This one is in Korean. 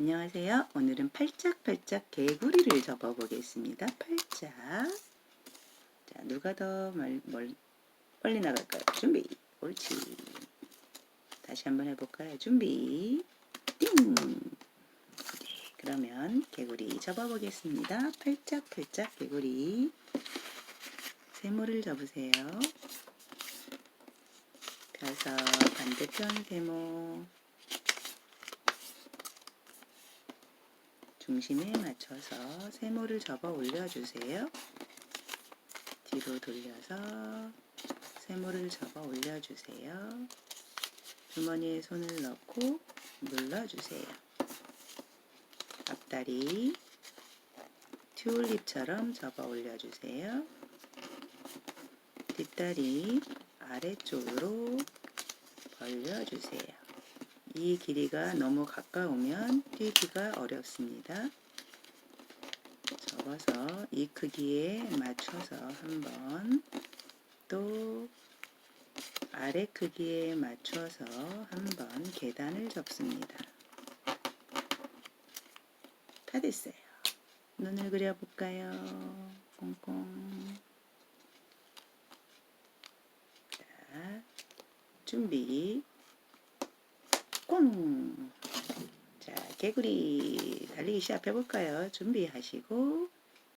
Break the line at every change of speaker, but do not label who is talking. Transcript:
안녕하세요. 오늘은 팔짝팔짝 개구리를 접어 보겠습니다. 팔짝. 자, 누가 더 멀, 멀, 빨리 나갈까요? 준비. 옳지. 다시 한번 해볼까요? 준비. 띵. 네, 그러면 개구리 접어 보겠습니다. 팔짝팔짝 개구리. 세모를 접으세요. 펴서 반대편 세모. 중심에 맞춰서 세모를 접어 올려주세요. 뒤로 돌려서 세모를 접어 올려주세요. 주머니에 손을 넣고 눌러주세요. 앞다리 튤립처럼 접어 올려주세요. 뒷다리 아래쪽으로 벌려주세요. 이 길이가 너무 가까우면 뛰기가 어렵습니다. 접어서 이 크기에 맞춰서 한번 또 아래 크기에 맞춰서 한번 계단을 접습니다. 다 됐어요. 눈을 그려볼까요? 꽁꽁. 자, 준비. 꽁! 자, 개구리 달리기 시작해볼까요? 준비하시고,